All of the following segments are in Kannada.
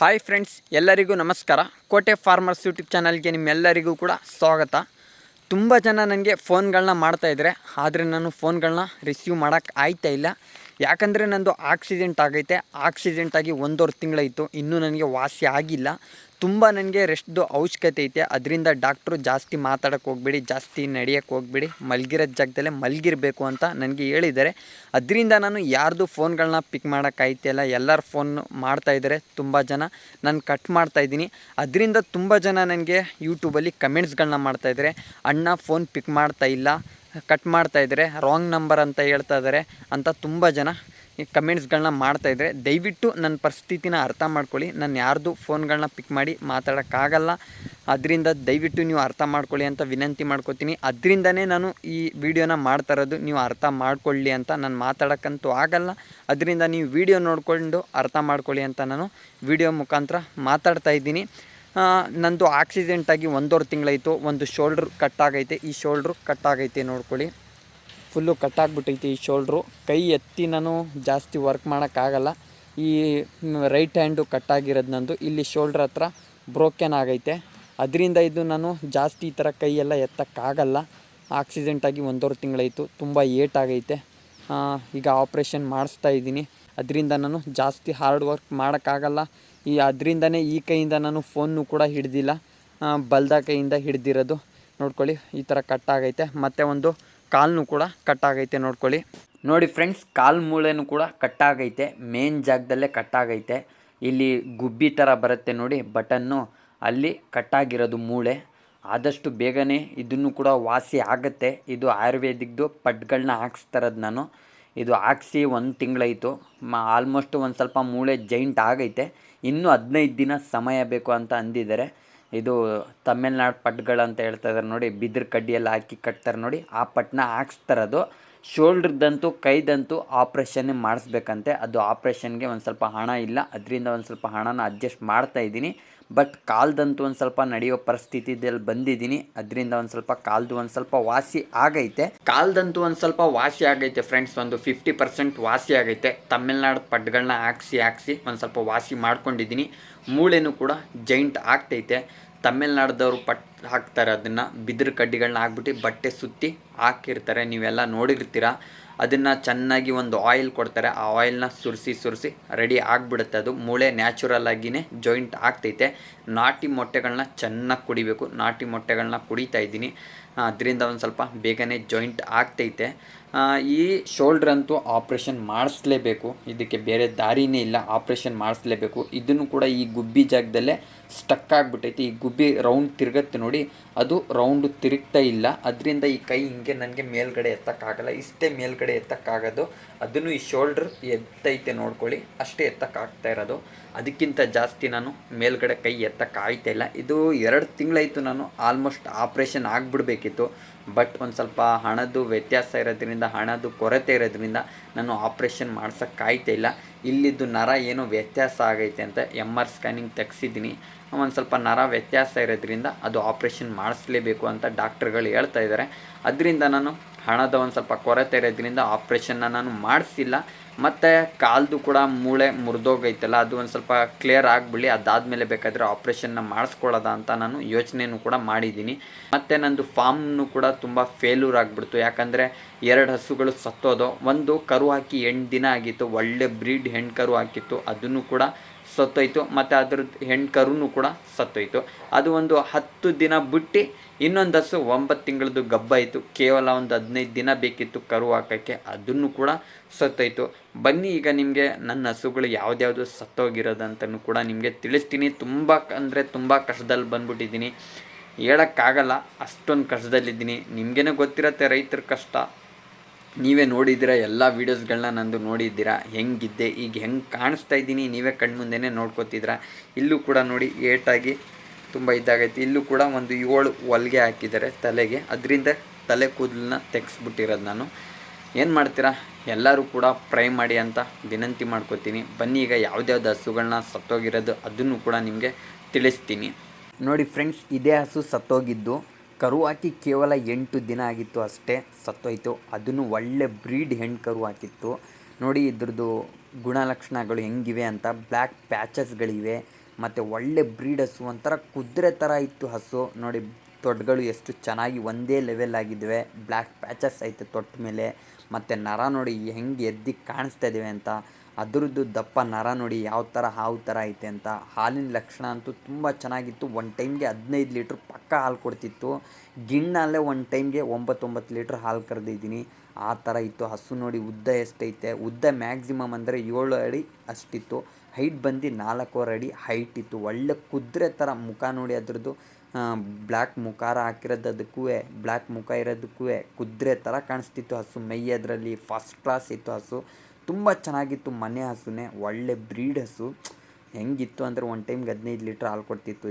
ಹಾಯ್ ಫ್ರೆಂಡ್ಸ್ ಎಲ್ಲರಿಗೂ ನಮಸ್ಕಾರ. ಕೋಟೆ ಫಾರ್ಮರ್ಸ್ ಯೂಟ್ಯೂಬ್ ಚಾನಲ್ಗೆ ನಿಮ್ಮೆಲ್ಲರಿಗೂ ಕೂಡ ಸ್ವಾಗತ. ತುಂಬ ಜನ ನನಗೆ ಫೋನ್ಗಳನ್ನ ಮಾಡ್ತಾಯಿದ್ರೆ ಆದರೆ ನಾನು ಫೋನ್ಗಳನ್ನ ರಿಸೀವ್ ಮಾಡೋಕ್ಕೆ ಆಯ್ತಾ ಇಲ್ಲ. ಯಾಕಂದರೆ ನಂದು ಆಕ್ಸಿಡೆಂಟ್ ಆಗೈತೆ. ಆಕ್ಸಿಡೆಂಟ್ ಆಗಿ ಒಂದೂವರೆ ತಿಂಗಳಾಯಿತು ಇನ್ನೂ ನನಗೆ ವಾಸಿ ಆಗಿಲ್ಲ. ತುಂಬ ನನಗೆ ರೆಸ್ಟ್ದು ಅವಶ್ಯಕತೆ ಐತೆ. ಅದರಿಂದ ಡಾಕ್ಟ್ರು ಜಾಸ್ತಿ ಮಾತಾಡೋಕೆ ಹೋಗ್ಬೇಡಿ, ಜಾಸ್ತಿ ನಡೆಯೋಕ್ಕೆ ಹೋಗ್ಬೇಡಿ. ಮಲಗಿರೋ ಜಾಗದಲ್ಲೇ ಮಲಗಿರಬೇಕು ಅಂತ ನನಗೆ ಹೇಳಿದ್ದಾರೆ. ಅದರಿಂದ ನಾನು ಯಾರ್ದು ಫೋನ್ಗಳನ್ನ ಪಿಕ್ ಮಾಡೋಕ್ಕಾಯ್ತಿಲ್ಲ ಎಲ್ಲರ ಫೋನ್ ಮಾಡ್ತಾಯಿದ್ದಾರೆ ತುಂಬ ಜನ. ನಾನು ಕಟ್ ಮಾಡ್ತಾಯಿದ್ದೀನಿ ಅದರಿಂದ ತುಂಬ ಜನ ನನಗೆ ಯೂಟ್ಯೂಬಲ್ಲಿ ಕಮೆಂಟ್ಸ್ಗಳನ್ನ ಮಾಡ್ತಾಯಿದ್ದಾರೆ ಅಣ್ಣ ಫೋನ್ ಪಿಕ್ ಮಾಡ್ತಾ ಇಲ್ಲ. ಕಟ್ ಮಾಡ್ತಾ ಇದ್ದಾರೆ. ರಾಂಗ್ ನಂಬರ್ ಅಂತ ಹೇಳ್ತಾ ಇದ್ದಾರೆ. ಅಂತ ತುಂಬ ಜನ ಈ ಕಮೆಂಟ್ಸ್ಗಳನ್ನ ಮಾಡ್ತಾಯಿದ್ರೆ ದಯವಿಟ್ಟು ನನ್ನ ಪರಿಸ್ಥಿತಿನ ಅರ್ಥ ಮಾಡ್ಕೊಳ್ಳಿ. ನಾನು ಯಾರ್ದು ಫೋನ್ಗಳನ್ನ ಪಿಕ್ ಮಾಡಿ ಮಾತಾಡೋಕ್ಕಾಗಲ್ಲ. ಅದರಿಂದ ದಯವಿಟ್ಟು ನೀವು ಅರ್ಥ ಮಾಡ್ಕೊಳ್ಳಿ ಅಂತ ವಿನಂತಿ ಮಾಡ್ಕೋತೀನಿ. ಅದರಿಂದನೇ ನಾನು ಈ ವಿಡಿಯೋನ ಮಾಡ್ತಾ ಇರೋದು. ನೀವು ಅರ್ಥ ಮಾಡ್ಕೊಳ್ಳಿ ಅಂತ ನಾನು ಮಾತಾಡೋಕ್ಕಂತೂ ಆಗಲ್ಲ. ಅದರಿಂದ ನೀವು ವಿಡಿಯೋ ನೋಡಿಕೊಂಡು ಅರ್ಥ ಮಾಡ್ಕೊಳ್ಳಿ ಅಂತ ನಾನು ವಿಡಿಯೋ ಮುಖಾಂತರ ಮಾತಾಡ್ತಾ ಇದ್ದೀನಿ. ನಂದು ಆಕ್ಸಿಡೆಂಟ್ ಆಗಿ ಒಂದೂವರೆ ತಿಂಗಳಾಯಿತು. ಒಂದು ಶೋಲ್ಡ್ರ್ ಕಟ್ ಆಗೈತೆ ಈ ಶೋಲ್ಡ್ರು ಕಟ್ ಆಗೈತೆ ನೋಡ್ಕೊಳ್ಳಿ. ಫುಲ್ಲು ಕಟ್ಟಾಗ್ಬಿಟ್ಟೈತೆ ಈ ಶೋಲ್ಡ್ರು ಕೈ ಎತ್ತಿ ನಾನು ಜಾಸ್ತಿ ವರ್ಕ್ ಮಾಡೋಕ್ಕಾಗಲ್ಲ. ಈ ರೈಟ್ ಹ್ಯಾಂಡು ಕಟ್ಟಾಗಿರೋದು ನಂದು. ಇಲ್ಲಿ ಶೋಲ್ಡ್ರ್ ಹತ್ರ ಬ್ರೋಕೆನ್ ಆಗೈತೆ. ಅದರಿಂದ ಇದು ನಾನು ಜಾಸ್ತಿ ಈ ಥರ ಕೈಯೆಲ್ಲ ಎತ್ತಕ್ಕಾಗಲ್ಲ. ಆಕ್ಸಿಡೆಂಟಾಗಿ ಒಂದೂವರೆ ತಿಂಗಳಾಯಿತು. ತುಂಬ ಏಟ್ ಆಗೈತೆ ಆ, ಈಗ ಆಪ್ರೇಷನ್ ಮಾಡಿಸ್ತಾ ಇದ್ದೀನಿ. ಅದರಿಂದ ನಾನು ಜಾಸ್ತಿ ಹಾರ್ಡ್ ವರ್ಕ್ ಮಾಡೋಕ್ಕಾಗಲ್ಲ. ಈ ಅದರಿಂದನೇ ಈ ಕೈಯಿಂದ ನಾನು ಫೋನ್ನು ಕೂಡ ಹಿಡ್ದಿಲ್ಲ. ಬಲ್ದ ಕೈಯಿಂದ ಹಿಡ್ದಿರೋದು. ನೋಡ್ಕೊಳ್ಳಿ, ಈ ಥರ ಕಟ್ಟಾಗೈತೆ ಮತ್ತು ಒಂದು ಕಾಲ್ನು ಕೂಡ ಕಟ್ಟಾಗೈತೆ ನೋಡ್ಕೊಳ್ಳಿ. ನೋಡಿ ಫ್ರೆಂಡ್ಸ್ ಕಾಲು ಮೂಳೆನೂ ಕೂಡ ಕಟ್ಟಾಗೈತೆ ಮೇನ್ ಜಾಗದಲ್ಲೇ ಕಟ್ಟಾಗೈತೆ ಇಲ್ಲಿ ಗುಬ್ಬಿ ಥರ ಬರುತ್ತೆ ನೋಡಿ, ಬಟನ್ನು ಅಲ್ಲಿ ಕಟ್ಟಾಗಿರೋದು ಮೂಳೆ. ಆದಷ್ಟು ಬೇಗನೆ ಇದನ್ನು ಕೂಡ ವಾಸಿ ಆಗುತ್ತೆ. ಇದು ಆಯುರ್ವೇದಿಕ್ದು ಪಡ್ಗಳನ್ನ ಹಾಕ್ಸ್ತಾರದು ನಾನು. ಇದು ಹಾಕ್ಸಿ ಒಂದು ತಿಂಗಳಾಯಿತು. ಮ, ಆಲ್ಮೋಸ್ಟ್ ಒಂದು ಸ್ವಲ್ಪ ಮೂಳೆ ಜೈಂಟ್ ಆಗೈತೆ. ಇನ್ನೂ ಹದಿನೈದು ದಿನ ಸಮಯ ಬೇಕು ಅಂತ ಅಂದಿದ್ದಾರೆ. ಇದು ತಮಿಳ್ನಾಡು ಪಟ್ಗಳು ಅಂತ ಹೇಳ್ತಾ ಇದ್ದಾರೆ ನೋಡಿ, ಬಿದಿರು ಕಡ್ಡಿಯೆಲ್ಲ ಹಾಕಿ ಕಟ್ತಾರೆ ನೋಡಿ, ಆ ಪಟ್ನ ಹಾಕ್ಸ್ತಾರದು. ಶೋಲ್ಡ್ರದಂತೂ ಕೈದಂತೂ ಆಪ್ರೇಷನ್ನೇ ಮಾಡಿಸ್ಬೇಕಂತೆ. ಅದು ಆಪ್ರೇಷನ್ಗೆ ಒಂದು ಸ್ವಲ್ಪ ಹಣ ಇಲ್ಲ. ಅದರಿಂದ ಒಂದು ಸ್ವಲ್ಪ ಹಣನ ಅಡ್ಜಸ್ಟ್ ಮಾಡ್ತಾ ಇದ್ದೀನಿ. ಬಟ್ ಕಾಲ್ದಂತೂ ಒಂದು ಸ್ವಲ್ಪ ನಡೆಯೋ ಪರಿಸ್ಥಿತಿದಲ್ಲಿ ಬಂದಿದ್ದೀನಿ. ಅದರಿಂದ ಒಂದು ಸ್ವಲ್ಪ ಕಾಲ್ದು ಒಂದು ಸ್ವಲ್ಪ ವಾಸಿ ಆಗೈತೆ. ಕಾಲ್ದಂತೂ ಒಂದು ಸ್ವಲ್ಪ ವಾಸಿ ಆಗೈತೆ ಫ್ರೆಂಡ್ಸ್. ಒಂದು ಫಿಫ್ಟಿ ಪರ್ಸೆಂಟ್ ವಾಸಿ ಆಗೈತೆ. ತಮಿಳ್ನಾಡು ಪಡ್ಗಳನ್ನ ಹಾಕ್ಸಿ ಹಾಕ್ಸಿ ಒಂದು ಸ್ವಲ್ಪ ವಾಸಿ ಮಾಡ್ಕೊಂಡಿದ್ದೀನಿ. ಮೂಳೆನೂ ಕೂಡ ಜೈಂಟ್ ಆಗ್ತೈತೆ. ತಮಿಳ್ನಾಡ್ದವ್ರು ಪಟ್ ಹಾಕ್ತಾರೆ ಅದನ್ನು, ಬಿದಿರು ಕಡ್ಡಿಗಳನ್ನ ಹಾಕ್ಬಿಟ್ಟು ಬಟ್ಟೆ ಸುತ್ತಿ ಹಾಕಿರ್ತಾರೆ. ನೀವೆಲ್ಲ ನೋಡಿರ್ತೀರ? ಅದನ್ನು ಚೆನ್ನಾಗಿ ಒಂದು ಆಯಿಲ್ ಕೊಡ್ತಾರೆ. ಆ ಆಯಿಲ್ನ ಸುರಿಸಿ ಸುರಿಸಿ ರೆಡಿ ಆಗಿಬಿಡುತ್ತೆ. ಅದು ಮೂಳೆ ನ್ಯಾಚುರಲ್ ಆಗಿಯೇ ಜಾಯಿಂಟ್ ಆಗ್ತೈತೆ. ನಾಟಿ ಮೊಟ್ಟೆಗಳನ್ನ ಚೆನ್ನಾಗಿ ಕುಡಿಬೇಕು. ನಾಟಿ ಮೊಟ್ಟೆಗಳನ್ನ ಕುಡಿತಾ ಇದ್ದೀನಿ. ಅದರಿಂದ ಒಂದು ಸ್ವಲ್ಪ ಬೇಗನೆ ಜಾಯಿಂಟ್ ಆಗ್ತೈತೆ. ಈ ಶೋಲ್ಡ್ರ್ ಅಂತೂ ಆಪ್ರೇಷನ್ ಮಾಡಿಸ್ಲೇಬೇಕು. ಇದಕ್ಕೆ ಬೇರೆ ದಾರಿನೇ ಇಲ್ಲ ಆಪ್ರೇಷನ್ ಮಾಡಿಸ್ಲೇಬೇಕು. ಇದನ್ನು ಕೂಡ ಈ ಗುಬ್ಬಿ ಜಾಗದಲ್ಲೇ ಸ್ಟಕ್ ಆಗಿಬಿಟ್ಟೈತಿ. ಈ ಗುಬ್ಬಿ ರೌಂಡ್ ತಿರುಗತ್ತೆ ನೋಡಿ, ಅದು ರೌಂಡ್ ತಿರುಗ್ತಾ ಇಲ್ಲ. ಅದರಿಂದ ಈ ಕೈ ಹಿಂಗೆ ನನಗೆ ಮೇಲ್ಗಡೆ ಎತ್ತಕ್ಕಾಗಲ್ಲ. ಇಷ್ಟೇ ಮೇಲ್ಗಡೆ ಎತ್ತಕ್ಕಾಗೋದು. ಅದನ್ನು ಈ ಶೋಲ್ಡ್ರ್ ಎತ್ತೈತೆ ನೋಡ್ಕೊಳ್ಳಿ. ಅಷ್ಟೇ ಎತ್ತಕ್ಕಾಗ್ತಾ ಇರೋದು. ಅದಕ್ಕಿಂತ ಜಾಸ್ತಿ ನಾನು ಮೇಲ್ಗಡೆ ಕೈ ಎತ್ತಕ್ಕಾಗ್ತಾ ಇಲ್ಲ. ಇದು ಎರಡು ತಿಂಗಳಾಯಿತು ನಾನು ಆಲ್ಮೋಸ್ಟ್ ಆಪ್ರೇಷನ್ ಆಗಿಬಿಡ್ಬೇಕಿತ್ತು ಬಟ್ ಒಂದು ಸ್ವಲ್ಪ ಹಣದ್ದು ವ್ಯತ್ಯಾಸ ಇರೋದ್ರಿಂದ, ಹಣದ್ದು ಕೊರತೆ ಇರೋದ್ರಿಂದ ನಾನು ಆಪ್ರೇಷನ್ ಮಾಡ್ಸೋಕ್ಕಾಯ್ತಾ ಇಲ್ಲ ಇಲ್ಲಿದ್ದು ನರ ಏನೋ ವ್ಯತ್ಯಾಸ ಆಗೈತೆ ಅಂತ ಎಂ ಆರ್ ಸ್ಕ್ಯಾನಿಂಗ್ ತೆಗ್ಸಿದ್ದೀನಿ. ಒಂದು ಸ್ವಲ್ಪ ನರ ವ್ಯತ್ಯಾಸ ಇರೋದ್ರಿಂದ ಅದು ಆಪ್ರೇಷನ್ ಮಾಡಿಸ್ಲೇಬೇಕು ಅಂತ ಡಾಕ್ಟ್ರುಗಳು ಹೇಳ್ತಾ ಇದ್ದಾರೆ. ಅದರಿಂದ ನಾನು ಹಣದ ಒಂದು ಸ್ವಲ್ಪ ಕೊರತೆ ಇರೋದ್ರಿಂದ ಆಪ್ರೇಷನ್ನ ನಾನು ಮಾಡಿಸಿಲ್ಲ. ಮತ್ತು ಕಾಲ್ದು ಕೂಡ ಮೂಳೆ ಮುರಿದೋಗೈತಲ್ಲ, ಅದು ಒಂದು ಸ್ವಲ್ಪ ಕ್ಲಿಯರ್ ಆಗಿಬಿಡಿ ಅದಾದಮೇಲೆ ಬೇಕಾದರೆ ಆಪ್ರೇಷನ್ನ ಮಾಡಿಸ್ಕೊಳ್ಳೋದ ಅಂತ ನಾನು ಯೋಚನೆಯೂ ಕೂಡ ಮಾಡಿದ್ದೀನಿ. ಮತ್ತು ನಂದು ಫಾರ್ಮ್ನು ಕೂಡ ತುಂಬ ಫೇಲ್ಯೂರ್ ಆಗಿಬಿಡ್ತು. ಯಾಕಂದರೆ ಎರಡು ಹಸುಗಳು ಸತ್ತೋದು, ಒಂದು ಕರು ಹಾಕಿ ಎಂಟು ದಿನ ಆಗಿತ್ತು, ಒಳ್ಳೆ ಬ್ರೀಡ್ ಹೆಣ್ಣು ಕರು ಹಾಕಿತ್ತು, ಅದನ್ನು ಕೂಡ ಸತ್ತೋಯ್ತು, ಮತ್ತು ಅದ್ರದ್ದು ಹೆಣ್ಣು ಕರುನು ಕೂಡ ಸತ್ತೋಯ್ತು. ಅದು ಒಂದು ಹತ್ತು ದಿನ ಬಿಟ್ಟು ಇನ್ನೊಂದು ಹಸು ಒಂಬತ್ತು ತಿಂಗಳದ್ದು ಗಬ್ಬಾಯಿತು. ಕೇವಲ ಒಂದು ಹದಿನೈದು ದಿನ ಬೇಕಿತ್ತು ಕರು ಹಾಕೋಕ್ಕೆ, ಅದನ್ನು ಕೂಡ ಸತ್ತೋಯ್ತು. ಬನ್ನಿ, ಈಗ ನಿಮಗೆ ನನ್ನ ಹಸುಗಳು ಯಾವುದ್ಯಾವುದು ಸತ್ತೋಗಿರೋದಂತನೂ ಕೂಡ ನಿಮಗೆ ತಿಳಿಸ್ತೀನಿ. ತುಂಬ ಅಂದರೆ ತುಂಬ ಕಷ್ಟದಲ್ಲಿ ಬಂದ್ಬಿಟ್ಟಿದ್ದೀನಿ. ಹೇಳೋಕ್ಕಾಗಲ್ಲ, ಅಷ್ಟೊಂದು ಕಷ್ಟದಲ್ಲಿದ್ದೀನಿ. ನಿಮಗೇನೆ ಗೊತ್ತಿರತ್ತೆ, ರೈತರ ಕಷ್ಟ. ನೀವೇ ನೋಡಿದ್ದೀರಾ ಎಲ್ಲ ವೀಡಿಯೋಸ್ಗಳನ್ನ ನಂದು ನೋಡಿದ್ದೀರಾ? ಹೆಂಗಿದ್ದೆ ಈಗ ಹೆಂಗೆ ಕಾಣಿಸ್ತಾ ಇದ್ದೀನಿ? ನೀವೇ ಕಣ್ಮುಂದೆನೇ ನೋಡ್ಕೋತಿದ್ದೀರಾ? ಇಲ್ಲೂ ಕೂಡ ನೋಡಿ, ಏಟಾಗಿ ತುಂಬ ಇದಾಗೈತೆ. ಇಲ್ಲೂ ಕೂಡ ಒಂದು ಏಳು ಹೊಲಿಗೆ ಹಾಕಿದ್ದಾರೆ ತಲೆಗೆ. ಅದರಿಂದ ತಲೆ ಕೂದಲನ್ನ ತೆಗೆಸ್ಬಿಟ್ಟಿರೋದು ನಾನು. ಏನು ಮಾಡ್ತೀರಾ? ಎಲ್ಲರೂ ಕೂಡ ಪ್ರೈ ಮಾಡಿ ಅಂತ ವಿನಂತಿ ಮಾಡ್ಕೋತೀನಿ. ಬನ್ನಿ, ಈಗ ಯಾವುದ್ಯಾವ್ದು ಹಸುಗಳನ್ನ ಸತ್ತೋಗಿರೋದು ಅದನ್ನು ಕೂಡ ನಿಮಗೆ ತಿಳಿಸ್ತೀನಿ. ನೋಡಿ ಫ್ರೆಂಡ್ಸ್ ಇದೇ ಹಸು ಸತ್ತೋಗಿದ್ದು. ಕರು ಹಾಕಿ ಕೇವಲ ಎಂಟು ದಿನ ಆಗಿತ್ತು ಅಷ್ಟೇ, ಸತ್ತೋಯ್ತು. ಅದನ್ನು ಒಳ್ಳೆ ಬ್ರೀಡ್ ಹೆಣ್ಣು ಕರು ಹಾಕಿತ್ತು. ನೋಡಿ, ಇದ್ರದ್ದು ಗುಣಲಕ್ಷಣಗಳು ಹೆಂಗಿವೆ ಅಂತ. ಬ್ಲ್ಯಾಕ್ ಪ್ಯಾಚಸ್ಗಳಿವೆ. ಮತ್ತು ಒಳ್ಳೆ ಬ್ರೀಡ್ ಹಸು ಒಂಥರ ಕುದುರೆ ಥರ ಇತ್ತು ಹಸು. ನೋಡಿ ತೊಟ್ಗಳು ಎಷ್ಟು ಚೆನ್ನಾಗಿ ಒಂದೇ ಲೆವೆಲ್ ಆಗಿದ್ದಾವೆ. ಬ್ಲ್ಯಾಕ್ ಪ್ಯಾಚಸ್ ಐತೆ ತೊಟ್ಟ ಮೇಲೆ. ಮತ್ತು ನರ ನೋಡಿ ಹೆಂಗೆ ಎದ್ದಿ ಕಾಣಿಸ್ತಾ ಇದ್ದಾವೆ ಅಂತ. ಅದ್ರದ್ದು ದಪ್ಪ ನರ ನೋಡಿ ಯಾವ ಥರ ಹಾವು ಥರ ಐತೆ ಅಂತ. ಹಾಲಿನ ಲಕ್ಷಣ ಅಂತೂ ತುಂಬ ಚೆನ್ನಾಗಿತ್ತು. ಒಂದು ಟೈಮ್ಗೆ ಹದಿನೈದು ಲೀಟ್ರ್ ಪಕ್ಕ ಹಾಲು ಕೊಡ್ತಿತ್ತು. ಗಿಣ್ಣಲ್ಲೇ ಒಂದು ಟೈಮ್ಗೆ ಒಂಬತ್ತೊಂಬತ್ತು ಲೀಟ್ರ್ ಹಾಲು ಕರೆದಿದ್ದೀನಿ. ಆ ಥರ ಇತ್ತು. ಹಸು ನೋಡಿ ಉದ್ದ ಎಷ್ಟೈತೆ. ಉದ್ದ ಮ್ಯಾಕ್ಸಿಮಮ್ ಅಂದರೆ ಏಳು ಅಡಿ ಅಷ್ಟಿತ್ತು. ಹೈಟ್ ಬಂದು ನಾಲ್ಕೂವರೆ ಅಡಿ ಹೈಟ್ ಇತ್ತು. ಒಳ್ಳೆ ಕುದುರೆ ಥರ ಮುಖ ನೋಡಿ ಅದರದ್ದು. ಬ್ಲ್ಯಾಕ್ ಮುಖಾರ ಹಾಕಿರೋದು ಅದಕ್ಕೂ ಬ್ಲ್ಯಾಕ್ ಮುಖ ಇರೋದಕ್ಕೂ ಕುದುರೆ ಥರ ಕಾಣಿಸ್ತಿತ್ತು ಹಸು. ಮೈಯದ್ರಲ್ಲಿ ಫಸ್ಟ್ ಕ್ಲಾಸ್ ಇತ್ತು ಹಸು. ತುಂಬ ಚೆನ್ನಾಗಿತ್ತು ಮನೆ ಹಸುನೇ, ಒಳ್ಳೆ ಬ್ರೀಡ್ ಹಸು. ಹೆಂಗಿತ್ತು ಅಂದರೆ ಒನ್ ಟೈಮ್ಗೆ ಹದಿನೈದು ಲೀಟ್ರ್ ಹಾಲು ಕೊಡ್ತಿತ್ತು.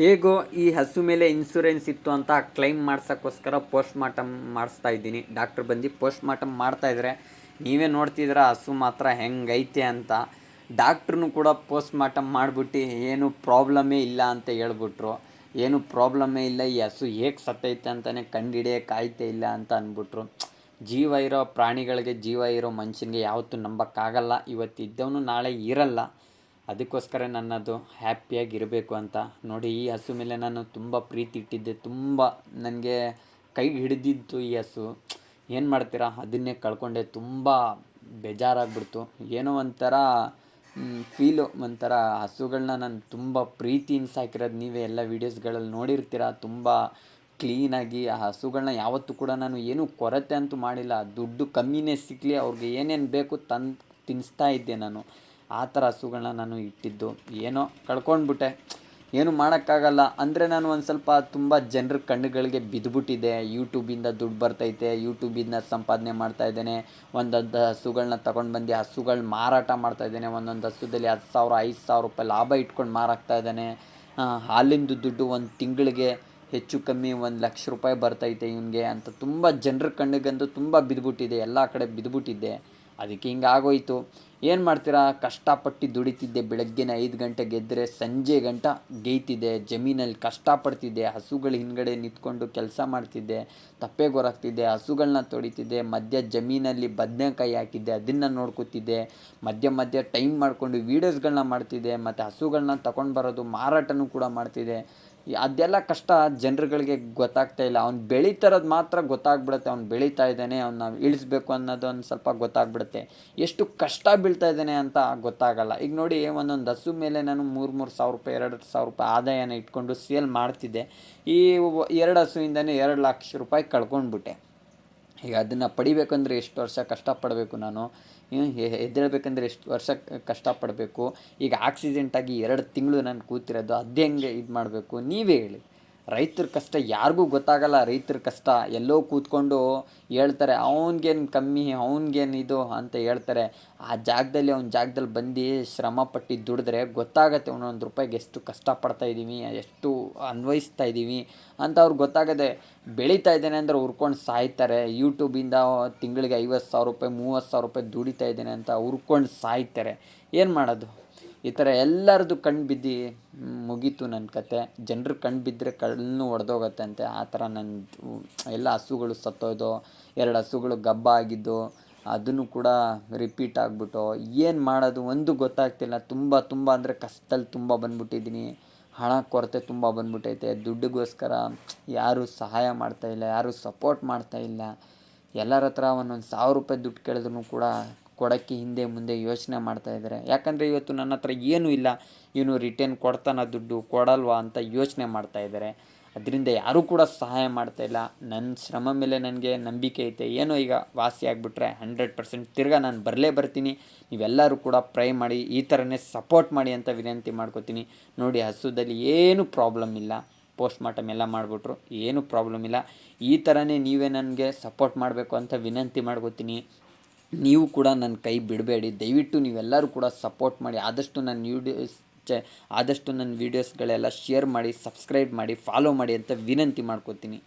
ಹೇಗೋ ಈ ಹಸು ಮೇಲೆ ಇನ್ಸೂರೆನ್ಸ್ ಇತ್ತು ಅಂತ ಕ್ಲೈಮ್ ಮಾಡ್ಸೋಕ್ಕೋಸ್ಕರ ಪೋಸ್ಟ್ ಮಾರ್ಟಮ್ ಮಾಡಿಸ್ತಾ ಇದ್ದೀನಿ. ಡಾಕ್ಟ್ರ್ ಬಂದು ಪೋಸ್ಟ್ ಮಾರ್ಟಮ್ ಮಾಡ್ತಾಯಿದ್ರೆ ನೀವೇ ನೋಡ್ತಿದ್ರೆ ಹಸು ಮಾತ್ರ ಹೆಂಗೈತೆ ಅಂತ. ಡಾಕ್ಟ್ರೂ ಕೂಡ ಪೋಸ್ಟ್ ಮಾರ್ಟಮ್ ಮಾಡಿಬಿಟ್ಟು ಏನು ಪ್ರಾಬ್ಲಮ್ಮೇ ಇಲ್ಲ ಅಂತ ಹೇಳ್ಬಿಟ್ರು. ಏನು ಪ್ರಾಬ್ಲಮ್ಮೇ ಇಲ್ಲ, ಈ ಹಸು ಹೇಗೆ ಸತ್ತೈತೆ ಅಂತಲೇ ಕಂಡಿಡಿಯೋಕ್ಕಾಯ್ತೇ ಇಲ್ಲ ಅಂತ ಅಂದ್ಬಿಟ್ರು. ಜೀವ ಇರೋ ಪ್ರಾಣಿಗಳಿಗೆ ಜೀವ ಇರೋ ಮನುಷ್ಯನಿಗೆ ಯಾವತ್ತೂ ನಂಬಕ್ಕಾಗಲ್ಲ. ಇವತ್ತಿದ್ದವನು ನಾಳೆ ಇರಲ್ಲ. ಅದಕ್ಕೋಸ್ಕರ ನನ್ನದು ಹ್ಯಾಪಿಯಾಗಿರಬೇಕು ಅಂತ ನೋಡಿ, ಈ ಹಸು ಮೇಲೆ ನಾನು ತುಂಬ ಪ್ರೀತಿ ಇಟ್ಟಿದ್ದೆ. ತುಂಬ ನನಗೆ ಕೈ ಹಿಡಿದಿತ್ತು ಈ ಹಸು. ಏನು ಮಾಡ್ತೀರಾ? ಅದನ್ನೇ ಕಳ್ಕೊಂಡೆ. ತುಂಬ ಬೇಜಾರಾಗ್ಬಿಡ್ತು. ಏನೋ ಒಂಥರ ಫೀಲು ಒಂಥರ ಹಸುಗಳನ್ನ ನಾನು ತುಂಬ ಪ್ರೀತಿಯಿಂದ ಸಾಕಿರೋದು. ನೀವೇ ಎಲ್ಲ ವೀಡಿಯೋಸ್ಗಳಲ್ಲಿ ನೋಡಿರ್ತೀರ? ತುಂಬ ಕ್ಲೀನಾಗಿ ಆ ಹಸುಗಳನ್ನ ಯಾವತ್ತೂ ಕೂಡ ನಾನು ಏನೂ ಕೊರತೆ ಅಂತೂ ಮಾಡಿಲ್ಲ. ದುಡ್ಡು ಕಮ್ಮಿನೇ ಸಿಗಲಿ, ಅವ್ರಿಗೆ ಏನೇನು ಬೇಕು ತಂದು ತಿನ್ನಿಸ್ತಾ ಇದ್ದೆ ನಾನು. ಆ ಥರ ಹಸುಗಳನ್ನ ನಾನು ಇಟ್ಟಿದ್ದು. ಏನೋ ಕಳ್ಕೊಂಡ್ಬಿಟ್ಟೆ. ಏನು ಮಾಡೋಕ್ಕಾಗಲ್ಲ. ಅಂದರೆ ನಾನು ಒಂದು ಸ್ವಲ್ಪ ತುಂಬ ಜನರ ಕಣ್ಣುಗಳಿಗೆ ಬಿದ್ದುಬಿಟ್ಟಿದೆ ಯೂಟ್ಯೂಬಿಂದ ದುಡ್ಡು ಬರ್ತೈತೆ. ಯೂಟ್ಯೂಬಿಂದ ಸಂಪಾದನೆ ಮಾಡ್ತಾ ಇದ್ದೇನೆ. ಒಂದೊಂದು ಹಸುಗಳನ್ನ ತಗೊಂಡು ಬಂದು ಹಸುಗಳು ಮಾರಾಟ ಮಾಡ್ತಾ ಇದ್ದೇನೆ. ಒಂದೊಂದು ಹಸುದಲ್ಲಿ ಹತ್ತು ಸಾವಿರ, ಐದು ಸಾವಿರ ರೂಪಾಯಿ ಲಾಭ ಇಟ್ಕೊಂಡು ಮಾರಾಕ್ತಾ ಇದ್ದಾನೆ. ಹಾಲಿಂದು ದುಡ್ಡು ಒಂದು ತಿಂಗಳಿಗೆ ಹೆಚ್ಚು ಕಮ್ಮಿ ಒಂದು ಲಕ್ಷ ರೂಪಾಯಿ ಬರ್ತೈತೆ ಇವನಿಗೆ ಅಂತ ತುಂಬ ಜನರ ಕಣ್ಣಿಗಂದು ತುಂಬ ಬಿದ್ದುಬಿಟ್ಟಿದೆ ಎಲ್ಲ ಕಡೆ ಬಿದ್ದುಬಿಟ್ಟಿದ್ದೆ ಅದಕ್ಕೆ ಹಿಂಗೆ ಆಗೋಯ್ತು. ಏನು ಮಾಡ್ತೀರಾ? ಕಷ್ಟಪಟ್ಟು ದುಡಿತಿದ್ದೆ. ಬೆಳಗ್ಗೆನ ಐದು ಗಂಟೆ ಗೆದ್ದರೆ ಸಂಜೆ ಗಂಟ ಗೇಯ್ತಿದ್ದೆ. ಜಮೀನಲ್ಲಿ ಕಷ್ಟಪಡ್ತಿದ್ದೆ. ಹಸುಗಳ ಹಿಂದ್ಗಡೆ ನಿಂತ್ಕೊಂಡು ಕೆಲಸ ಮಾಡ್ತಿದ್ದೆ. ತಪ್ಪೆ ಗೊರಾಗ್ತಿದ್ದೆ ಹಸುಗಳನ್ನ ತೊಡಿತಿದ್ದೆ ಮಧ್ಯ ಜಮೀನಲ್ಲಿ ಬದನೆಕಾಯಿ ಹಾಕಿದ್ದೆ. ಅದನ್ನು ನೋಡ್ಕೊತಿದ್ದೆ. ಮಧ್ಯ ಮಧ್ಯ ಟೈಮ್ ಮಾಡಿಕೊಂಡು ವೀಡಿಯೋಸ್ಗಳನ್ನ ಮಾಡ್ತಿದ್ದೆ. ಮತ್ತು ಹಸುಗಳನ್ನ ತಗೊಂಡು ಬರೋದು ಮಾರಾಟನೂ ಕೂಡ ಮಾಡ್ತಿದ್ದೆ. ಅದೆಲ್ಲ ಕಷ್ಟ ಜನರುಗಳಿಗೆ ಗೊತ್ತಾಗ್ತಾ ಇಲ್ಲ. ಅವ್ನು ಬೆಳೀತಾರದು ಮಾತ್ರ ಗೊತ್ತಾಗ್ಬಿಡುತ್ತೆ. ಅವ್ನು ಬೆಳೀತಾ ಇದ್ದಾನೆ, ಅವ್ನ ಇಳಿಸ್ಬೇಕು ಅನ್ನೋದು ಒಂದು ಸ್ವಲ್ಪ ಗೊತ್ತಾಗ್ಬಿಡುತ್ತೆ. ಎಷ್ಟು ಕಷ್ಟ ಬೀಳ್ತಾ ಇದ್ದಾನೆ ಅಂತ ಗೊತ್ತಾಗಲ್ಲ. ಈಗ ನೋಡಿ, ಒಂದೊಂದು ಹಸು ಮೇಲೆ ನಾನು ಮೂರು ಮೂರು ಸಾವಿರ ರೂಪಾಯಿ, ಎರಡು ಸಾವಿರ ರೂಪಾಯಿ ಆದಾಯನ ಇಟ್ಕೊಂಡು ಸೇಲ್ ಮಾಡ್ತಿದ್ದೆ. ಈ ಎರಡು ಹಸುವಿಂದನೇ ಎರಡು ಲಕ್ಷ ರೂಪಾಯಿ ಕಳ್ಕೊಂಡ್ಬಿಟ್ಟೆ. ಈಗ ಅದನ್ನು ಪಡಿಬೇಕಂದ್ರೆ ಎಷ್ಟು ವರ್ಷ ಕಷ್ಟಪಡಬೇಕು ನಾನು? ಎದ್ದೇಳಬೇಕಂದ್ರೆ ಎಷ್ಟು ವರ್ಷ ಕಷ್ಟಪಡಬೇಕು. ಈಗ ಆಕ್ಸಿಡೆಂಟಾಗಿ ಎರಡು ತಿಂಗಳು ನಾನು ಕೂತಿರೋದು, ಅದು ಹೆಂಗೆ ಇದು ಮಾಡಬೇಕು. ನೀವೇ ಹೇಳಿ. ರೈತರ ಕಷ್ಟ ಯಾರಿಗೂ ಗೊತ್ತಾಗಲ್ಲ, ರೈತರ ಕಷ್ಟ. ಎಲ್ಲೋ ಕೂತ್ಕೊಂಡು ಹೇಳ್ತಾರೆ, ಅವ್ನಿಗೇನು ಕಮ್ಮಿ, ಅವ್ನಿಗೇನು ಇದು ಅಂತ ಹೇಳ್ತಾರೆ. ಆ ಜಾಗದಲ್ಲಿ, ಅವ್ನ ಜಾಗದಲ್ಲಿ ಬಂದು ಶ್ರಮಪಟ್ಟು ದುಡಿದ್ರೆ ಗೊತ್ತಾಗತ್ತೆ, ಒಂದೊಂದು ರೂಪಾಯಿಗೆ ಎಷ್ಟು ಕಷ್ಟಪಡ್ತಾ ಇದ್ದೀವಿ ಎಷ್ಟು ಅನ್ವಯಿಸ್ತಾ ಇದ್ದೀವಿ ಅಂತ ಅವ್ರಿಗೆ ಗೊತ್ತಾಗದೆ ಬೆಳೀತಾ ಇದ್ದೇನೆ ಅಂದರೆ ಹುರ್ಕೊಂಡು ಸಾಯ್ತಾರೆ. ಯೂಟ್ಯೂಬಿಂದ ತಿಂಗಳಿಗೆ ಐವತ್ತು ಸಾವಿರ ರೂಪಾಯಿ, ಮೂವತ್ತು ಸಾವಿರ ರೂಪಾಯಿ ದುಡಿತಾ ಇದ್ದೇನೆ ಅಂತ ಹುರ್ಕೊಂಡು ಸಾಯ್ತಾರೆ. ಏನು ಮಾಡೋದು? ಈ ಥರ ಎಲ್ಲರದು ಕಣ್ಣು ಬಿದ್ದು ಮುಗೀತು ನನ್ನ ಕತೆ. ಜನರು ಕಣ್ಣು ಬಿದ್ದರೆ ಕಣ್ಣು ಅಂತೆ ಆ ಥರ ನನ್ನ ಎಲ್ಲ ಹಸುಗಳು ಸತ್ತೋಯ್ದು, ಎರಡು ಹಸುಗಳು ಗಬ್ಬ ಆಗಿದ್ದು ಅದನ್ನು ಕೂಡ ರಿಪೀಟ್ ಆಗಿಬಿಟ್ಟು, ಏನು ಮಾಡೋದು ಒಂದು ಗೊತ್ತಾಗ್ತಿಲ್ಲ. ತುಂಬ ತುಂಬ ಅಂದರೆ ಕಷ್ಟದಲ್ಲಿ ತುಂಬ ಬಂದ್ಬಿಟ್ಟಿದ್ದೀನಿ. ಹಣ ಕೊರತೆ ತುಂಬ ಬಂದ್ಬಿಟ್ಟೈತೆ. ದುಡ್ಡಿಗೋಸ್ಕರ ಯಾರೂ ಸಹಾಯ ಮಾಡ್ತಾಯಿಲ್ಲ ಯಾರೂ ಸಪೋರ್ಟ್ ಮಾಡ್ತಾಯಿಲ್ಲ ಎಲ್ಲರ ಹತ್ರ ಒಂದೊಂದು ಸಾವಿರ ರೂಪಾಯಿ ದುಡ್ಡು ಕೇಳಿದ್ರು ಕೂಡ ಕೊಡೋಕ್ಕೆ ಹಿಂದೆ ಮುಂದೆ ಯೋಚನೆ ಮಾಡ್ತಾ ಇದ್ದಾರೆ. ಯಾಕಂದರೆ ಇವತ್ತು ನನ್ನ ಹತ್ರ ಏನೂ ಇಲ್ಲ. ಇವನು ರಿಟರ್ನ್ ಕೊಡ್ತಾನ ದುಡ್ಡು, ಕೊಡಲ್ವಾ ಅಂತ ಯೋಚನೆ ಮಾಡ್ತಾ ಇದ್ದಾರೆ. ಅದರಿಂದ ಯಾರೂ ಕೂಡ ಸಹಾಯ ಮಾಡ್ತಾ ಇಲ್ಲ. ನನ್ನ ಶ್ರಮ ಮೇಲೆ ನನಗೆ ನಂಬಿಕೆ ಐತೆ. ಏನೋ ಈಗ ವಾಸಿ ಆಗಿಬಿಟ್ರೆ ಹಂಡ್ರೆಡ್ ಪರ್ಸೆಂಟ್ ತಿರ್ಗಾ ನಾನು ಬರಲೇ ಬರ್ತೀನಿ. ನೀವೆಲ್ಲರೂ ಕೂಡ ಪ್ರೈ ಮಾಡಿ, ಈ ಥರನೇ ಸಪೋರ್ಟ್ ಮಾಡಿ ಅಂತ ವಿನಂತಿ ಮಾಡ್ಕೋತೀನಿ. ನೋಡಿ, ಹಸುದಲ್ಲಿ ಏನೂ ಪ್ರಾಬ್ಲಮ್ ಇಲ್ಲ. ಪೋಸ್ಟ್ ಮಾರ್ಟಮ್ ಎಲ್ಲ ಮಾಡಿಬಿಟ್ರು. ಏನೂ ಪ್ರಾಬ್ಲಮ್ ಇಲ್ಲ. ಈ ಥರನೇ ನೀವೇ ನನಗೆ ಸಪೋರ್ಟ್ ಮಾಡಬೇಕು ಅಂತ ವಿನಂತಿ ಮಾಡ್ಕೋತೀನಿ. ನೀವು ಕೂಡ ನನ್ನ ಕೈ ಬಿಡಬೇಡಿ. ದಯವಿಟ್ಟು ನೀವೆಲ್ಲರೂ ಕೂಡ ಸಪೋರ್ಟ್ ಮಾಡಿ. ಆದಷ್ಟು ನನ್ನ ವೀಡಿಯೋಸ್ ಚ, ಆದಷ್ಟು ನನ್ನ ವೀಡಿಯೋಸ್ಗಳೆಲ್ಲ ಶೇರ್ ಮಾಡಿ ಸಬ್ಸ್ಕ್ರೈಬ್ ಮಾಡಿ ಫಾಲೋ ಮಾಡಿ ಅಂತ ವಿನಂತಿ ಮಾಡ್ಕೋತೀನಿ.